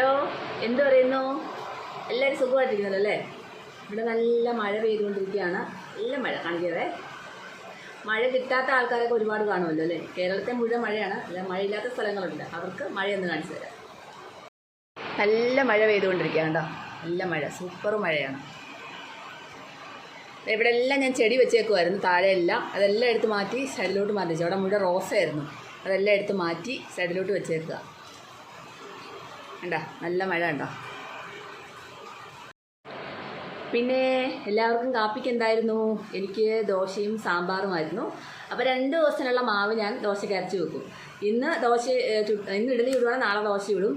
Hello എന്ത് പറയുന്നു? എല്ലാവരും സുഖമായിട്ടിരിക്കുന്നല്ലോ അല്ലേ? ഇവിടെ നല്ല മഴ പെയ്തുകൊണ്ടിരിക്കുകയാണ്. നല്ല മഴ കാണിക്കാതെ മഴ കിട്ടാത്ത ആൾക്കാരൊക്കെ ഒരുപാട് കാണുമല്ലോ അല്ലേ? കേരളത്തെ മുഴുവൻ മഴയാണ്. അല്ല മഴയില്ലാത്ത സ്ഥലങ്ങളുണ്ട്. അവർക്ക് മഴയൊന്ന് കാണിച്ചു തരാം. നല്ല മഴ പെയ്തുകൊണ്ടിരിക്കുകയാണ് കേട്ടോ. നല്ല മഴ സൂപ്പർ മഴയാണ്. ഇവിടെ എല്ലാം ഞാൻ ചെടി വെച്ചേക്കുമായിരുന്നു താഴെയെല്ലാം അതെല്ലാം എടുത്ത് മാറ്റി സൈഡിലോട്ട് മാറ്റിച്ചു അവിടെ മുഴുവൻ റോസായിരുന്നു. അതെല്ലാം എടുത്ത് മാറ്റി സൈഡിലോട്ട് വെച്ചേക്കുക. കണ്ടോ? നല്ല മഴ ഉണ്ടോ പിന്നെ എല്ലാവർക്കും കാപ്പിക്ക് എന്തായിരുന്നു? എനിക്ക് ദോശയും സാമ്പാറുമായിരുന്നു അപ്പോൾ രണ്ട് ദിവസത്തിനുള്ള മാവ് ഞാൻ ദോശയ്ക്ക് അരച്ച് വെക്കും. ഇന്ന് ദോശ ഇന്ന് ഇഡലി ഇടുവാണെങ്കിൽ നാളെ ദോശ ഇടും.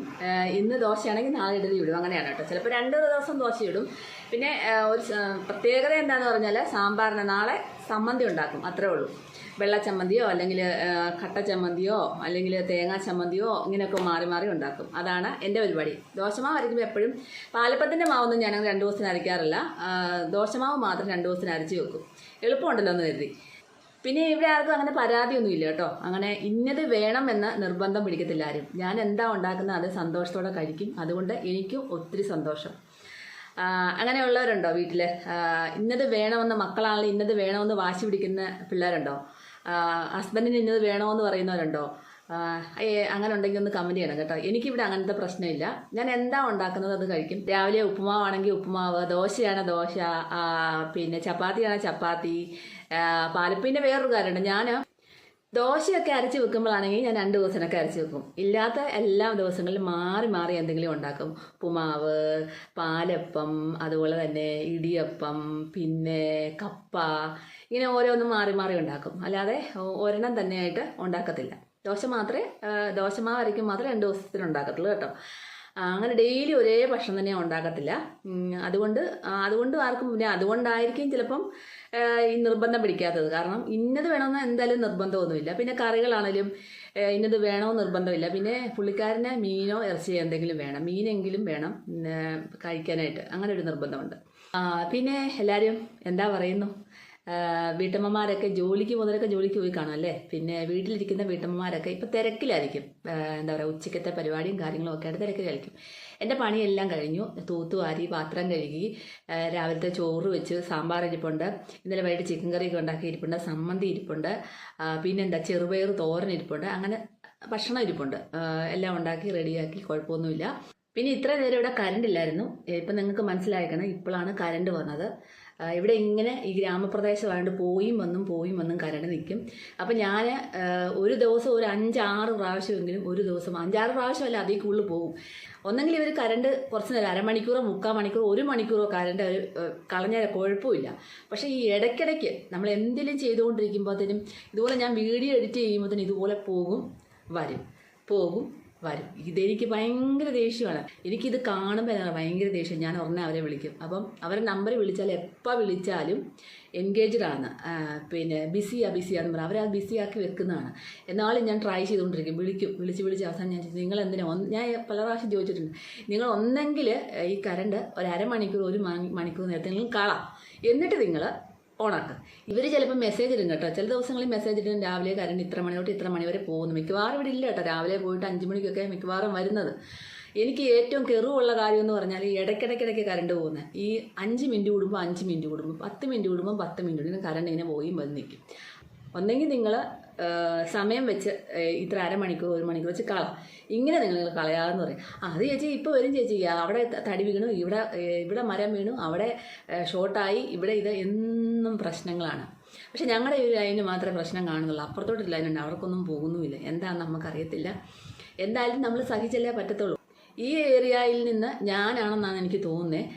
ഇന്ന് ദോശയാണെങ്കിൽ നാളെ ഇഡലി വിടും അങ്ങനെയാണ് കേട്ടോ. ചിലപ്പോൾ രണ്ട് ദിവസം ദോശ ഇടും. പിന്നെ ഒരു പ്രത്യേകത എന്താണെന്ന് പറഞ്ഞാൽ സാമ്പാറിന് നാളെ സമ്മന്തി ഉണ്ടാക്കും അത്രേ ഉള്ളൂ. വെള്ള ചമ്മന്തിയോ അല്ലെങ്കിൽ കട്ട ചമ്മന്തിയോ അല്ലെങ്കിൽ തേങ്ങാ ചമ്മന്തിയോ ഇങ്ങനെയൊക്കെ മാറി മാറി ഉണ്ടാക്കും. അതാണ് എന്റെ പരിപാടി. ദോശമാവ് അരയ്ക്കുമ്പോൾ എപ്പോഴും പാലപ്പത്തിന്റെ മാവൊന്നും ഞാൻ രണ്ട് ദിവസത്തിന് അരയ്ക്കാറില്ല. ദോശമാവ് മാത്രം രണ്ട് ദിവസത്തിന് അരച്ച് വെക്കും. എളുപ്പമുണ്ടല്ലോ എന്ന് കരുതി. പിന്നെ ഇവിടെ ആർക്കും അങ്ങനെ പരാതിയൊന്നുമില്ല കേട്ടോ. അങ്ങനെ ഇന്നത് വേണമെന്ന് നിർബന്ധം പിടിക്കത്തില്ല ആരും. ഞാൻ എന്താ ഉണ്ടാക്കുന്നത് അത് സന്തോഷത്തോടെ കഴിക്കും. അതുകൊണ്ട് എനിക്കും ഒത്തിരി സന്തോഷം. അങ്ങനെയുള്ളവരുണ്ടോ വീട്ടിൽ ഇന്നത് വേണമെന്ന് മക്കളാണെങ്കിൽ ഇന്നത് വേണമെന്ന് വാശി പിടിക്കുന്ന പിള്ളേരുണ്ടോ? ഹസ്ബൻഡിന് ഇന്നത് വേണമെന്ന് പറയുന്നവരുണ്ടോ? അങ്ങനെ ഉണ്ടെങ്കിൽ ഒന്ന് കമന്റ് ചെയ്യണം കേട്ടോ. എനിക്കിവിടെ അങ്ങനത്തെ പ്രശ്നമില്ല. ഞാൻ എന്താ ഉണ്ടാക്കുന്നത് അത് കഴിക്കും. രാവിലെ ഉപ്പുമാവാണെങ്കിൽ ഉപ്പുമാവ് ദോശയാണ് ദോശ പിന്നെ ചപ്പാത്തിയാണ് ചപ്പാത്തി പാലപ്പിന്റെ വേറൊരു കാര്യമുണ്ട്. ഞാൻ ദോശയൊക്കെ അരച്ച് വെക്കുമ്പോഴാണെങ്കിൽ ഞാൻ രണ്ട് ദിവസത്തിനൊക്കെ അരച്ച് വെക്കും. ഇല്ലാത്ത എല്ലാ ദിവസങ്ങളിലും മാറി മാറി എന്തെങ്കിലും ഉണ്ടാക്കും. ഉപ്പുമാവ് പാലപ്പം അതുപോലെ തന്നെ ഇടിയപ്പം പിന്നെ കപ്പ ഇങ്ങനെ ഓരോന്നും മാറി മാറി ഉണ്ടാക്കും. അല്ലാതെ ഒരെണ്ണം തന്നെയായിട്ട് ഉണ്ടാക്കത്തില്ല. ദോശ മാത്രമേ ദോശമാവ് അരയ്ക്കും മാത്രമേ രണ്ട് ദിവസത്തിന് ഉണ്ടാക്കത്തുള്ളൂ കേട്ടോ. അങ്ങനെ ഡെയിലി ഒരേ ഭക്ഷണം തന്നെ ഉണ്ടാക്കത്തില്ല. അതുകൊണ്ട് അതുകൊണ്ട് ആർക്കും പിന്നെ അതുകൊണ്ടായിരിക്കും ചിലപ്പം ഈ നിർബന്ധം പിടിക്കാത്തത്. കാരണം ഇന്നത് വേണമെന്ന് എന്തായാലും നിർബന്ധമൊന്നുമില്ല. പിന്നെ കറികളാണെങ്കിലും ഇന്നത് വേണമെന്ന് നിർബന്ധമില്ല. പിന്നെ പുള്ളിക്കാരന് മീനോ ഇറച്ചിയോ എന്തെങ്കിലും വേണം. മീനെങ്കിലും വേണം കഴിക്കാനായിട്ട്. അങ്ങനെ ഒരു നിർബന്ധമുണ്ട്. പിന്നെ എല്ലാവരും എന്താ പറയുന്നു? വീട്ടമ്മമാരൊക്കെ ജോലിക്ക് പോകുന്നവരൊക്കെ ജോലിക്ക് പോയി കാണും അല്ലേ? പിന്നെ വീട്ടിലിരിക്കുന്ന വീട്ടമ്മമാരൊക്കെ ഇപ്പം തിരക്കിലായിരിക്കും. എന്താ പറയുക ഉച്ചക്കത്തെ പരിപാടിയും കാര്യങ്ങളും ഒക്കെ ആയിട്ട് തിരക്കിലായിരിക്കും. എന്റെ പണിയെല്ലാം കഴിഞ്ഞു. തൂത്തുവാരി പാത്രം കഴുകി രാവിലത്തെ ചോറ് വെച്ച് സാമ്പാർ ഇരിപ്പുണ്ട്. ഇന്നലെ വൈകിട്ട് ചിക്കൻ കറിയൊക്കെ ഉണ്ടാക്കി ഇരിപ്പുണ്ട്. സമ്മന്തി ഇരിപ്പുണ്ട്. പിന്നെന്താ ചെറുപയർ തോരൻ ഇരിപ്പുണ്ട്. അങ്ങനെ ഭക്ഷണം ഇരിപ്പുണ്ട്. എല്ലാം ഉണ്ടാക്കി റെഡിയാക്കി കുഴപ്പമൊന്നുമില്ല. പിന്നെ ഇത്ര നേരം ഇവിടെ കറണ്ട് ഇല്ലായിരുന്നു. ഇപ്പം നിങ്ങൾക്ക് മനസ്സിലാക്കണം ഇപ്പോഴാണ് കറണ്ട് വന്നത്. ഇവിടെ ഇങ്ങനെ ഈ ഗ്രാമപ്രദേശമായിട്ട് പോയും വന്നും പോയും വന്നും കരട് നിൽക്കും അപ്പം ഞാൻ ഒരു ദിവസം ഒരു അഞ്ചാറ് പ്രാവശ്യമെങ്കിലും ഒരു ദിവസം അഞ്ചാറ് പ്രാവശ്യമല്ല അതിൽ കൂടുതൽ പോകും. ഒന്നെങ്കിൽ ഇവർ കരണ്ട് കുറച്ച് നേരം അരമണിക്കൂറോ മുക്കാൽ മണിക്കൂറോ ഒരു മണിക്കൂറോ കരണ്ട് അവർ കളഞ്ഞാൽ കുഴപ്പമില്ല. പക്ഷേ ഈ ഇടയ്ക്കിടയ്ക്ക് നമ്മൾ എന്തെങ്കിലും ചെയ്തുകൊണ്ടിരിക്കുമ്പോഴത്തേനും ഇതുപോലെ ഞാൻ വീഡിയോ എഡിറ്റ് ചെയ്യുമ്പോഴത്തേനും ഇതുപോലെ പോകും വരും പോകും. വരും. ഇതെനിക്ക് ഭയങ്കര ദേഷ്യമാണ്. എനിക്കിത് കാണുമ്പോൾ എന്നാണ് ഭയങ്കര ദേഷ്യം. ഞാൻ ഉടനെ അവരെ വിളിക്കും. അപ്പം അവരെ നമ്പർ വിളിച്ചാൽ എപ്പോൾ വിളിച്ചാലും എൻഗേജ്ഡ് ആണ്. പിന്നെ ബിസിയാ ബിസിയാന്ന് പറയും. അവരത് ബിസിയാക്കി വെക്കുന്നതാണ്. എന്നാലും ഞാൻ ട്രൈ ചെയ്തുകൊണ്ടിരിക്കും. വിളിക്കും. വിളിച്ച് വിളിച്ച് അവസാനം ഞാൻ നിങ്ങൾ എന്തിനാ ഒന്ന് ഞാൻ പല പ്രാവശ്യം ചോദിച്ചിട്ടുണ്ട്. നിങ്ങൾ ഒന്നെങ്കിൽ ഈ കറണ്ട് ഒരു അരമണിക്കൂർ ഒരു മണിക്കൂർ നേരത്തെ നിങ്ങൾ കളാം. എന്നിട്ട് നിങ്ങൾ ഓണാക്കുക ഇവർ ചിലപ്പോൾ മെസ്സേജ് ഇടും കേട്ടോ. ചില ദിവസങ്ങളിൽ മെസ്സേജ് ഇടും. രാവിലെ കറണ്ട് ഇത്ര മണി തൊട്ട് ഇത്ര മണി വരെ പോകുന്നു. മിക്കവാറും ഇവിടെ ഇല്ല കേട്ടോ. രാവിലെ പോയിട്ട് അഞ്ച് മണിക്കൊക്കെ മിക്കവാറും വരുന്നത്. എനിക്ക് ഏറ്റവും കെറുവുള്ള കാര്യം എന്ന് പറഞ്ഞാൽ ഈ ഇടയ്ക്കിടയ്ക്കിടയ്ക്ക് കറണ്ട് പോകുന്നത് ഈ അഞ്ച് മിനിറ്റ് കൂടുമ്പോൾ അഞ്ച് മിനിറ്റ് കൂടുമ്പോൾ പത്ത് മിനിറ്റ് കൂടുമ്പോൾ പത്ത് മിനിറ്റ് കൂടുമ്പോൾ കറണ്ട് ഇങ്ങനെ പോയി വന്ന് നിൽക്കും ഒന്നെങ്കിൽ നിങ്ങൾ സമയം വെച്ച് ഇത്ര അരമണിക്കൂർ ഒരു മണിക്കൂർ വെച്ച് കള. ഇങ്ങനെ നിങ്ങൾ കളയാമെന്ന് പറയും. അത് ചേച്ചി ഇപ്പോൾ വരും ചേച്ചി. അവിടെ തടി വീണു ഇവിടെ ഇവിടെ മരം വീണു അവിടെ ഷോർട്ടായി ഇവിടെ ഇത് എന്നും പ്രശ്നങ്ങളാണ്. പക്ഷെ ഞങ്ങളുടെ ഈ ഒരു ലൈന് മാത്രമേ പ്രശ്നം കാണുന്നുള്ളൂ. അപ്പുറത്തോട്ട് ലൈനുണ്ട് അവർക്കൊന്നും പോകുന്നുമില്ല. എന്താണെന്ന് നമുക്കറിയത്തില്ല. എന്തായാലും നമ്മൾ സഹിച്ചല്ലേ പറ്റത്തുള്ളൂ. ഈ ഏരിയയിൽ നിന്ന് ഞാനാണെന്നാണ് എനിക്ക് തോന്നുന്നത്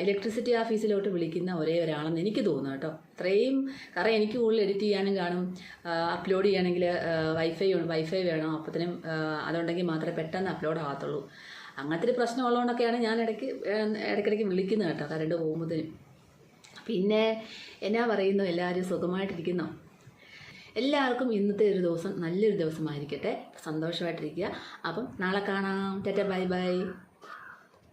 ഇലക്ട്രിസിറ്റി ഓഫീസിലോട്ട് വിളിക്കുന്ന ഒരേ ഒരാളെന്ന് എനിക്ക് തോന്നുന്നു കേട്ടോ. അത്രയും കാരണം എനിക്ക് കൂടുതൽ എഡിറ്റ് ചെയ്യാനും കാണും. അപ്ലോഡ് ചെയ്യണമെങ്കിൽ വൈഫൈ വൈഫൈ വേണം. അപ്പത്തിനും അതുണ്ടെങ്കിൽ മാത്രമേ പെട്ടെന്ന് അപ്ലോഡ് ആകത്തുള്ളൂ. അങ്ങനത്തെ ഒരു പ്രശ്നം ഉള്ളതുകൊണ്ടൊക്കെയാണ് ഞാൻ ഇടയ്ക്ക് ഇടയ്ക്കിടയ്ക്ക് വിളിക്കുന്നത് കേട്ടോ കറണ്ട് പോകുമ്പോഴത്തേനും. പിന്നെ എന്നാ പറയുന്നു എല്ലാവരും സുഖമായിട്ടിരിക്കുന്നോ? എല്ലാവർക്കും ഇന്നത്തെ ഒരു ദിവസം നല്ലൊരു ദിവസമായിരിക്കട്ടെ. സന്തോഷമായിട്ടിരിക്കുക. അപ്പം നാളെ കാണാം. Tata bye bye.